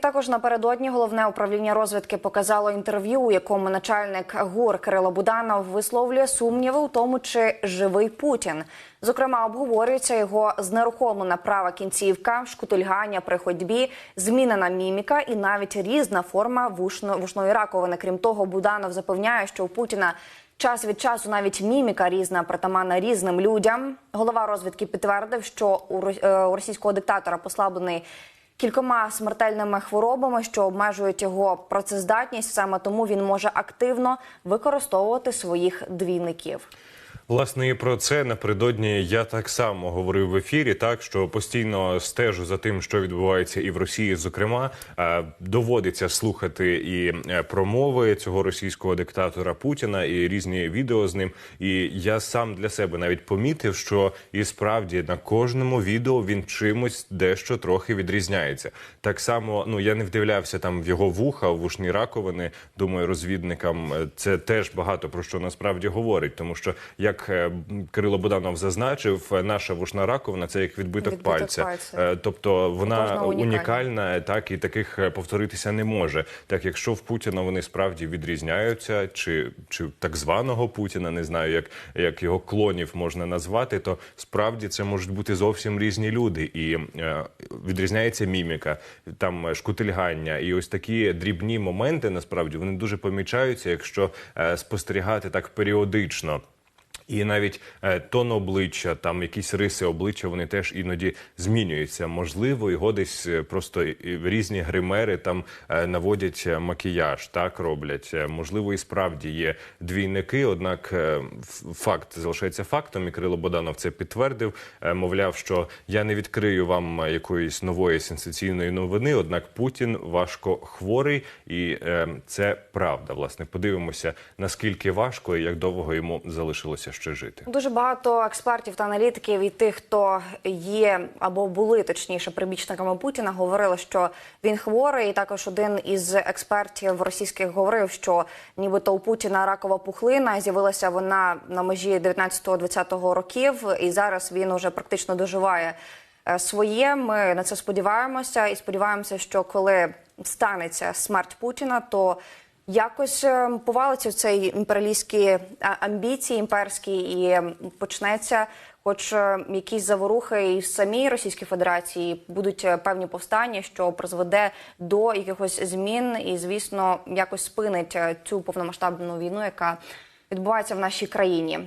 Також напередодні головне управління розвідки показало інтерв'ю, у якому начальник ГУР Кирило Буданов висловлює сумніви у тому, чи живий Путін. Зокрема, обговорюється його знерухомлена права кінцівка, шкутильгання при ходьбі, змінена міміка і навіть різна форма вушно, вушної раковини. Крім того, Буданов запевняє, що у Путіна час від часу навіть міміка різна притаманна різним людям. Голова розвідки підтвердив, що у е, російського диктатора послаблений кількома смертельними хворобами, що обмежують його працездатність. Саме тому він може активно використовувати своїх двійників. Власне, і про це напередодні я так само говорив в ефірі, так що постійно стежу за тим, що відбувається і в Росії. Зокрема, Е, доводиться слухати і е, промови цього російського диктатора Путіна, і різні відео з ним. І я сам для себе навіть помітив, що і справді на кожному відео він чимось дещо трохи відрізняється. Так само, ну я не вдивлявся там в його вуха, в вушні раковини. Думаю, розвідникам е, це теж багато про що насправді говорить, тому що як е, Кирило Буданов зазначив, е, наша вушна раковина це як відбиток, Відбиток пальця. пальця. Е, Тобто вона унікальна. так і таких повторитися не може. Так, якщо в Путіна вони справді відрізняються, чи, чи так званого Путіна, не знаю, як, як його клонів можна назвати, то справді це можуть бути зовсім різні люди. І е, відрізняється міміка, там шкутильгання, і ось такі дрібні моменти насправді вони дуже помічаються, якщо е, спостерігати так періодично. І навіть е, тон обличчя, там якісь риси обличчя, вони теж іноді змінюються. Можливо, його десь е, просто різні гримери там е, наводять макіяж, так роблять. Можливо, і справді є двійники. Однак факт залишається фактом. І Кирило Боданов це підтвердив. Мовляв, що я не відкрию вам якоїсь нової сенсаційної новини. Однак Путін важко хворий, і це правда. Власне, подивимося наскільки важко і як довго йому залишилося ще жити. Дуже багато експертів та аналітиків і тих, хто є або були точніше прибічниками Путіна, говорили, що він хворий. І також один із експертів російських говорив, що нібито у Путіна ракова пухлина з'явилася вона на межі 19-20 років, і зараз він уже практично доживає е, своє. Ми на це сподіваємося, і сподіваємося, що коли станеться смерть Путіна, то Якось е, повалиться цей імперіалістські е, амбіції імперські і почнеться, хоч е, якісь заворухи і в самій Російській Федерації будуть певні повстання, що призведе до якихось змін, і звісно, якось спинить цю повномасштабну війну, яка відбувається в нашій країні.